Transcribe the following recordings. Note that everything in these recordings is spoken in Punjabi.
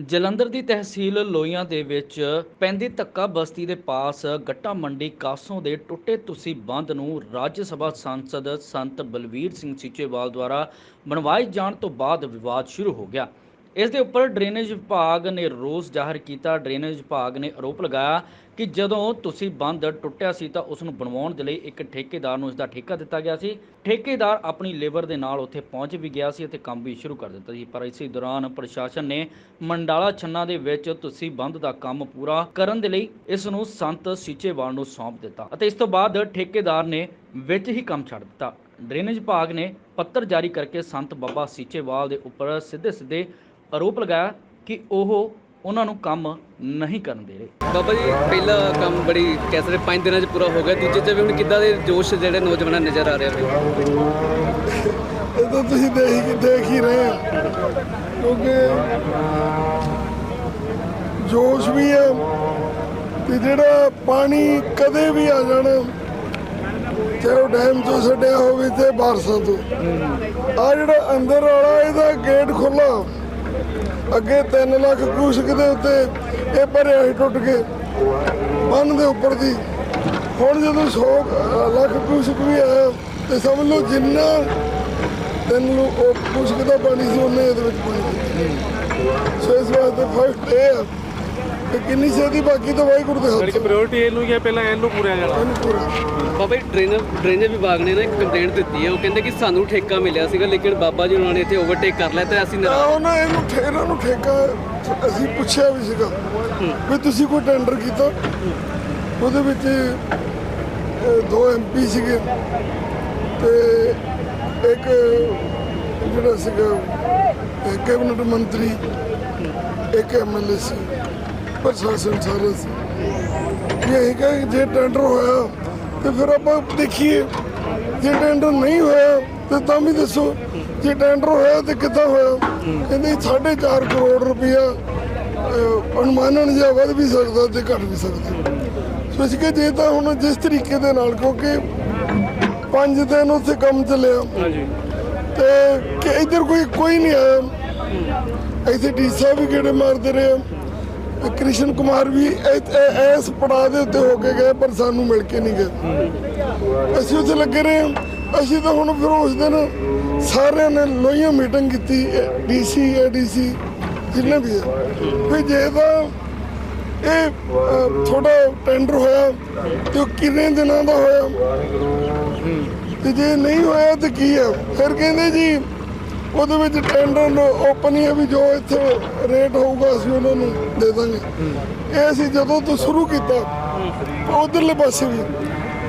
ਜਲੰਧਰ ਦੀ ਤਹਿਸੀਲ ਲੋਹੀਆਂ ਦੇ ਵਿੱਚ ਪੈਂਦੀ ਧੱਕਾ ਬਸਤੀ ਦੇ ਪਾਸ ਗੱਟਾ ਮੰਡੀ ਕਾਸੋਂ ਦੇ ਟੁੱਟੇ ਤੁਸੀਂ ਬੰਦ ਨੂੰ ਰਾਜ ਸਭਾ ਸੰਸਦ ਸੰਤ ਬਲਵੀਰ ਸਿੰਘ ਸੀਚੇਵਾਲ ਦੁਆਰਾ ਬਣਵਾਏ ਜਾਣ ਤੋਂ ਬਾਅਦ ਵਿਵਾਦ ਸ਼ੁਰੂ ਹੋ ਗਿਆ। ਇਸ ਦੇ ਉੱਪਰ ਡਰੇਨੇਜ ਵਿਭਾਗ ਨੇ ਰੋਸ ਜ਼ਾਹਰ ਕੀਤਾ। ਡਰੇਨੇਜ ਵਿਭਾਗ ਨੇ ਆਰੋਪ ਲਗਾਇਆ ਕਿ ਜਦੋਂ ਤੁਸੀਂ ਬੰਦ ਟੁੱਟਿਆ ਸੀ ਤਾਂ ਉਸ ਨੂੰ ਬਣਵਾਉਣ ਦੇ ਲਈ ਇੱਕ ਠੇਕੇਦਾਰ ਨੂੰ ਇਸ ਦਾ ਠੇਕਾ ਦਿੱਤਾ ਗਿਆ ਸੀ। ਠੇਕੇਦਾਰ ਆਪਣੀ ਲੇਬਰ ਦੇ ਨਾਲ ਉੱਥੇ ਪਹੁੰਚ ਵੀ ਗਿਆ ਸੀ ਅਤੇ ਕੰਮ ਵੀ ਸ਼ੁਰੂ ਕਰ ਦਿੱਤਾ ਸੀ। ਪਰ ਇਸੇ ਦੌਰਾਨ ਪ੍ਰਸ਼ਾਸਨ ਨੇ ਮੰਡਾਲਾ ਛੰਨਾ ਦੇ ਵਿੱਚ ਤੁਸੀਂ ਬੰਦ ਦਾ ਕੰਮ ਪੂਰਾ ਕਰਨ ਦੇ ਲਈ ਇਸ ਨੂੰ ਸੰਤ ਸੀਚੇਵਾਲ ਨੂੰ ਸੌਂਪ ਦਿੱਤਾ ਅਤੇ ਇਸ ਤੋਂ ਬਾਅਦ ਠੇਕੇਦਾਰ ਨੇ ਵਿੱਚ ਹੀ ਕੰਮ ਛੱਡ ਦਿੱਤਾ। ਡਰੇਨੇਜ ਵਿਭਾਗ ਨੇ ਪੱਤਰ ਜਾਰੀ ਕਰਕੇ ਸੰਤ ਬਾਬਾ ਸੀਚੇਵਾਲ ਦੇ ਉੱਪਰ ਸਿੱਧੇ ਸਿੱਧੇ ਆਰੋਪ ਲਗਾਇਆ ਕਿ ਉਹ ਉਹਨਾਂ ਨੂੰ ਕੰਮ ਨਹੀਂ ਕਰਨ ਦੇ ਰਹੇ। ਬਾਬਾ ਜੀ ਪਹਿਲਾ ਕੰਮ ਬੜੀ ਕਹਿ ਸਕਦੇ ਪੰਜ ਦਿਨਾਂ 'ਚ ਪੂਰਾ ਹੋ ਗਿਆ ਦੂਜੇ 'ਚ ਵੀ ਹੁਣ ਕਿੱਦਾਂ ਦੇ ਜੋਸ਼ ਜਿਹੜੇ ਨੌਜਵਾਨਾਂ ਨਜ਼ਰ ਆ ਰਿਹਾ ਵੀ ਇਹ ਤਾਂ ਤੁਸੀਂ ਦੇਖ ਹੀ ਦੇਖ ਹੀ ਰਹੇ ਹੋ ਕਿਉਂਕਿ ਜੋਸ਼ ਵੀ ਹੈ ਤੇ ਜਿਹੜਾ ਪਾਣੀ ਕਦੇ ਵੀ ਆ ਜਾਣਾ ਚਾਹੇ ਉਹ ਡੈਮ ਤੋਂ ਛੱਡਿਆ ਹੋਵੇ ਤੇ ਬਾਰਸਾਂ ਤੋਂ। ਆ ਜਿਹੜਾ ਅੰਦਰ ਵਾਲਾ ਇਹਦਾ ਗੇਟ ਖੁੱਲਾ ਅੱਗੇ 3 ਲੱਖ ਕੂਸਕ ਦੇ ਉੱਤੇ ਇਹ ਭਰਿਆ ਸੀ ਟੁੱਟ ਕੇ, ਬੰਨ ਦੇ ਉੱਪਰ ਦੀ। ਹੁਣ ਜਦੋਂ 100 ਲੱਖ ਕੂਸਕ ਵੀ ਆਇਆ, ਤੇ ਸਮਝ ਲਓ ਜਿੰਨਾ ਤਿੰਨ ਲੋ ਉਹ ਕੂਸਕ ਦਾ ਪਾਣੀ ਸੀ, ਉਹਨੇ ਇਹਦੇ ਵਿੱਚ ਪਾਣੀ ਸੋ ਇਸ ਵਾਸਤੇ ਫਸਟ ਇਹ ਕਿ ਕਿੰਨੀ ਛੇਤੀ ਬਾਕੀ ਤਾਂ ਵਾਹਿਗੁਰੂ ਦੇ ਹੱਥ ਕਿ ਪ੍ਰਾਇੋਰਟੀ ਇਹਨੂੰ ਹੀ ਹੈ ਪਹਿਲਾਂ ਇਹਨੂੰ ਪੂਰਿਆ ਜਾਣਾ। ਇਹਨੂੰ ਪੂਰਾ ਬਾਬਾ ਜੀ ਡਰੇਨ ਡਰੇਨੇਜ ਵਿਭਾਗ ਨੇ ਨਾ ਇੱਕ ਕੰਪਲੇਂਟ ਦਿੱਤੀ ਹੈ। ਉਹ ਕਹਿੰਦੇ ਕਿ ਸਾਨੂੰ ਠੇਕਾ ਮਿਲਿਆ ਸੀਗਾ ਲੇਕਿਨ ਬਾਬਾ ਜੀ ਉਹਨਾਂ ਨੇ ਇੱਥੇ ਓਵਰਟੇਕ ਕਰ ਲਿਆ ਤੇ ਅਸੀਂ ਤਾਂ ਨਾਰਾਜ਼। ਉਹਨਾਂ ਇਹਨੂੰ ਠੇ- ਇਹਨਾਂ ਨੂੰ ਠੇਕਾ ਅਸੀਂ ਪੁੱਛਿਆ ਵੀ ਸੀਗਾ ਵੀ ਤੁਸੀਂ ਕੋਈ ਟੈਂਡਰ ਕੀਤਾ? ਉਹਦੇ ਵਿੱਚ ਅਹ, ਦੋ ਐਮਪੀ ਸੀਗੇ ਤੇ ਇੱਕ ਜਿਹੜਾ ਸੀਗਾ ਕੈਬਨਿਟ ਮੰਤਰੀ ਇੱਕ ਐਮਐਲਏ ਸੀ। ਪ੍ਰਸ਼ਾਸਨ ਸਾਰਾ ਸੀ। ਵੀ ਇਹ ਕਿ ਜੇ ਟੈਂਡਰ ਹੋਇਆ ਤੇ ਫਿਰ ਆਪਾਂ ਦੇਖੀਏ। ਜੇ ਟੈਂਡਰ ਨਹੀਂ ਹੋਇਆ ਤੇ ਤਾਂ ਵੀ ਦੱਸੋ। ਜੇ ਟੈਂਡਰ ਹੋਇਆ ਤੇ ਕਿੱਦਾਂ ਹੋਇਆ? ਕਹਿੰਦੇ 4.5 ਕਰੋੜ ਰੁਪਇਆ ਅਨੁਮਾਨਨ ਜਿਹਾ ਵੱਧ ਵੀ ਸਕਦਾ ਤੇ ਘਟ ਵੀ ਸਕਦਾ। ਸੋ ਅਸੀਂ ਕਿ ਜੇ ਤਾਂ ਹੁਣ ਜਿਸ ਤਰੀਕੇ ਦੇ ਨਾਲ ਕਿਉਂਕਿ ਪੰਜ ਦਿਨ ਉੱਥੇ ਕੰਮ ਚੱਲਿਆ। ਹਾਂਜੀ। ਤੇ ਕਿ ਇੱਧਰ ਕੋਈ ਕੋਈ ਨਹੀਂ ਆਇਆ। ਇੱਥੇ ਡੀ ਸਾਹਿਬ ਵੀ ਗੇੜੇ ਮਾਰਦੇ ਰਹੇ। ਕ੍ਰਿਸ਼ਨ ਕੁਮਾਰ ਵੀ ਇਸ ਪੜਾਅ ਦੇ ਉੱਤੇ ਹੋ ਕੇ ਗਏ ਪਰ ਸਾਨੂੰ ਮਿਲ ਕੇ ਨਹੀਂ ਗਏ। ਅਸੀਂ ਉੱਥੇ ਲੱਗੇ ਰਹੇ ਹਾਂ। ਅਸੀਂ ਤਾਂ ਹੁਣ ਫਿਰ ਉਸ ਦਿਨ ਸਾਰਿਆਂ ਨੇ ਲੋਹੀਆਂ ਮੀਟਿੰਗ ਕੀਤੀ ਡੀਸੀ ਏਡੀਸੀ ਜਿੰਨੇ ਵੀ ਆ। ਵੀ ਜੇ ਤਾਂ ਇਹ ਅ, ਥੋੜਾ ਟੈਂਡਰ ਹੋਇਆ ਤੇ ਉਹ ਕਿੰਨੇ ਦਿਨਾਂ ਦਾ ਹੋਇਆ? ਤੇ ਜੇ ਨਹੀਂ ਹੋਇਆ ਤੇ ਕੀ ਹੈ ਫਿਰ ਕਹਿੰਦੇ ਜੀ ਉਹਦੇ ਵਿੱਚ ਟੈਂਡਰ ਓਪਨ ਹੀ ਹੈ ਵੀ ਜੋ ਇੱਥੇ ਰੇਟ ਹੋਊਗਾ ਅਸੀਂ ਉਹਨਾਂ ਨੂੰ ਦੇ ਦਾਂਗੇ। ਇਹ ਅਸੀਂ ਜਦੋਂ ਤੋਂ ਸ਼ੁਰੂ ਕੀਤਾ ਉਧਰਲੇ ਪਾਸੇ ਵੀ।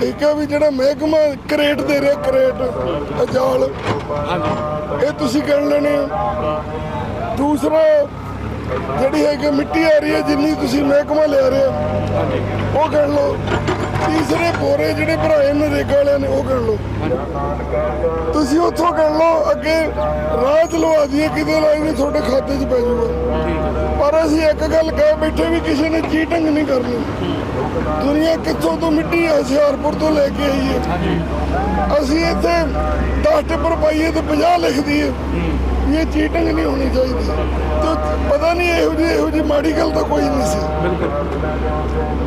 ਇਹ ਕਿਹਾ ਵੀ ਜਿਹੜਾ ਮਹਿਕਮਾ ਕਰੇਟ ਦੇ ਰਿਹਾ ਕਰੇਟ ਅਜਾਲ ਇਹ ਤੁਸੀਂ ਕਹਿ ਲੈਣੇ। ਦੂਸਰਾ ਜਿਹੜੀ ਹੈ ਕਿ ਮਿੱਟੀ ਆ ਰਹੀ ਹੈ ਜਿੰਨੀ ਤੁਸੀਂ ਮਹਿਕਮਾ ਲਿਆ ਰਹੇ ਹੋ ਉਹ ਕਹਿ ਲਓ। ਤੀਸਰੇ ਬੋਰੇ ਜਿਹੜੇ ਭਰਾਏ ਨਰੇਗਾ ਵਾਲਿਆਂ ਨੇ, ਉਹ ਕਹਿ ਲਓ। ਤੁਸੀਂ ਉੱਥੋਂ ਕਹਿ ਲਓ, ਅੱਗੇ ਰਾਹ ਚਲਵਾ ਦਈਏ, ਕਿਤੇ ਲਾਈ ਤੁਹਾਡੇ ਖਾਤੇ 'ਚ ਪੈ ਜਾਊਗਾ। ਪਰ ਅਸੀਂ ਇੱਕ ਗੱਲ ਕਹਿ ਬੈਠੇ ਵੀ ਕਿਸੇ ਨੇ ਚੀਟਿੰਗ ਨਹੀਂ ਕਰਨੀ। ਦੁਨੀਆ ਕਿੱਥੋਂ ਤੋਂ ਮਿੱਟੀ ਹੁਸ਼ਿਆਰਪੁਰ ਤੋਂ ਲੈ ਕੇ ਆਈ ਹੈ। ਅਸੀਂ ਇੱਥੇ 10 ਟਿੱਪਰ ਪਾਈਏ ਤੇ 50 ਲਿਖ ਦਈਏ। ਇਹ ਚੀਟਿੰਗ ਨਹੀਂ ਹੋਣੀ ਚਾਹੀਦੀ। ਤੇ ਪਤਾ ਨਹੀਂ ਇਹੋ ਜਿਹੀ ਇਹੋ ਜਿਹੀ ਮਾੜੀ ਗੱਲ ਤਾਂ ਕੋਈ ਨਹੀਂ ਸੀ।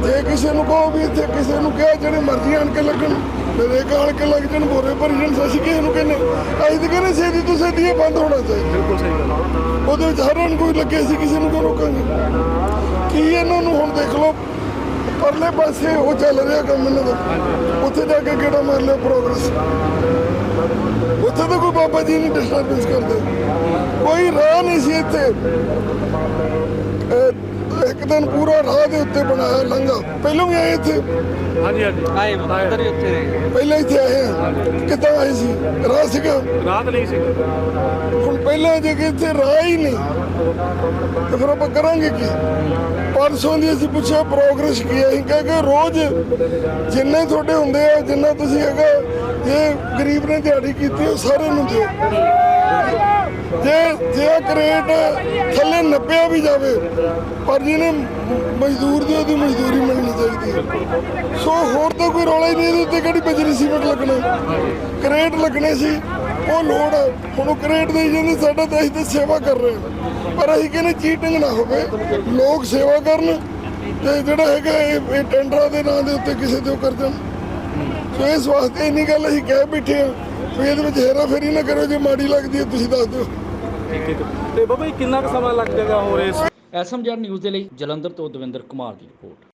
ਜੇ ਕਿਸੇ ਨੂੰ ਕਹੋ ਵੀ ਇੱਥੇ ਕਿਸੇ ਨੂੰ ਕਿਹਾ ਜਿਹੜੇ ਮਰਜ਼ੀ ਆਣ ਕੇ ਲੱਗਣ ਮੇਰੇ ਆਣ ਕੇ ਲੱਗ ਜਾਣ ਬੋਰੇ ਭਰੀ ਜਾਣ ਅਸੀਂ ਕਿਸੇ ਨੂੰ ਕਹਿੰਦੇ। ਅਸੀਂ ਤਾਂ ਕਹਿੰਦੇ ਸੇਦੀ ਤੋਂ ਸੇਦੀ ਇਹ ਬੰਦ ਹੋਣਾ ਚਾਹੀਦਾ। ਬਿਲਕੁਲ ਸਹੀ ਗੱਲ ਉਹਦੇ ਵਿੱਚ ਹਰ ਨੂੰ ਕੋਈ ਲੱਗੇ ਸੀ ਕਿਸੇ ਨੂੰ ਕਿਉਂ ਰੋਕਾਂਗੇ? ਕੀ ਇਹਨਾਂ ਨੂੰ ਹੁਣ ਦੇਖ ਲਓ ਪਰਲੇ ਪਾਸੇ ਉਹ ਚੱਲ ਰਿਹਾ ਕੰਮ ਇਹਨਾਂ ਦਾ। ਉੱਥੇ ਜਾ ਕੇ ਕਿਹੜਾ ਮਾਰ ਲਿਆ ਪ੍ਰੋਗਰੈਸ ਬਾਬਾ ਜੀ ਨਹੀਂ ਡਿਸਟਰਬੈਂਸ ਕਰਦੇ। ਕੋਈ ਰਾਹ ਨਹੀਂ ਸੀ ਇੱਥੇ। ਇੱਕ ਦਿਨ ਪੂਰਾ ਰਾਹ ਦੇ ਉੱਤੇ ਬਣਾਇਆ ਲੰਘਾ। ਪਹਿਲਾਂ ਵੀ ਆਏ ਇੱਥੇ। ਹਾਂਜੀ ਹਾਂਜੀ। ਆਏ ਅੰਦਰ ਹੀ ਉੱਥੇ ਰਹੇ। ਪਹਿਲਾਂ ਇੱਥੇ ਆਏ ਆ। ਕਿੱਦਾਂ ਆਏ ਸੀ? ਰਾਹ ਸੀਗਾ? ਰਾਤ ਨਹੀਂ ਸੀ ਹੁਣ ਪਹਿਲਾਂ ਜੇ ਕਿ ਇੱਥੇ ਰਾਹ ਹੀ ਨਹੀਂ। ਤੇ ਫਿਰ ਆਪਾਂ ਕਰਾਂਗੇ ਕੀ? ਪਰਸੋਂ ਦੀ ਅਸੀਂ ਪੁੱਛਿਆ ਪ੍ਰੋਗਰੈਸ ਕੀ ਹੈ? ਅਸੀਂ ਕਹੇ ਰੋਜ਼ ਜਿੰਨੇ ਤੁਹਾਡੇ ਹੁੰਦੇ ਆ, ਜਿੰਨਾ ਤੁਸੀਂ ਹੈਗਾ, ਜੇ ਗਰੀਬ ਨੇ ਦਿਹਾੜੀ ਕੀਤੀ, ਉਹ ਸਾਰੇ ਨੂੰ ਦਿਓ। ਜੇ ਜੇ ਆਹ ਕਰੇਟ ਥੱਲੇ ਨੱਪਿਆ ਵੀ ਜਾਵੇ, ਪਰ ਜਿਹਨੇ ਮਜ਼ਦੂਰ ਦੀ, ਉਹਦੀ ਮਜ਼ਦੂਰੀ ਮਿਲਣੀ ਚਾਹੀਦੀ ਹੈ। ਸੋ ਹੋਰ ਤਾਂ ਕੋਈ ਰੌਲਾ ਹੀ ਨਹੀਂ, ਇਹਦੇ ਉੱਤੇ ਕਿਹੜੀ ਬਜਰੀ ਸੀਮੈਂਟ ਲੱਗਣਾ? ਕਰੇਟ ਲੱਗਣੇ ਸੀ। ਉਹ ਲੋੜ ਹੁਣ ਉਹ ਕਰੇਟ ਦੇ ਜਾਂਦੇ ਸਾਡਾ ਤਾਂ ਅਸੀਂ ਤਾਂ ਸੇਵਾ ਕਰ ਰਹੇ ਹਾਂ। ਪਰ ਅਸੀਂ ਕਹਿੰਦੇ ਚੀਟਿੰਗ ਨਾ ਹੋਵੇ ਲੋਕ ਸੇਵਾ ਕਰਨ ਤੇ ਜਿਹੜਾ ਹੈਗਾ ਇਹ ਇਹ ਟੈਂਡਰਾਂ ਦੇ ਨਾਂ ਦੇ ਉੱਤੇ ਕਿਸੇ ਦੇ ਉਹ ਕਰ ਸੋ ਇਸ ਵਾਸਤੇ ਇੰਨੀ ਗੱਲ ਅਸੀਂ ਕਹਿ ਬੈਠੇ ਆ ਵੀ ਇਹਦੇ ਵਿੱਚ ਹੇਰਾ ਫੇਰੀ ਨਾ ਕਰੋ ਜੇ ਮਾੜੀ ਲੱਗਦੀ ਹੈ ਤੁਸੀਂ ਦੱਸ ਦਿਓ। ਤੇ ਬਾਬਾ ਜੀ ਕਿੰਨਾ ਕੁ ਸਮਾਂ ਲੱਗ ਜਾਏਗਾ ਹੋਰ ਇਸ ਐਸਐਮਜੈਡ ਨਿਊਜ਼ ਦੇ ਲਈ ਜਲੰਧਰ ਤੋਂ ਦਵਿੰਦਰ ਕੁਮਾਰ ਦੀ ਰਿਪੋਰਟ।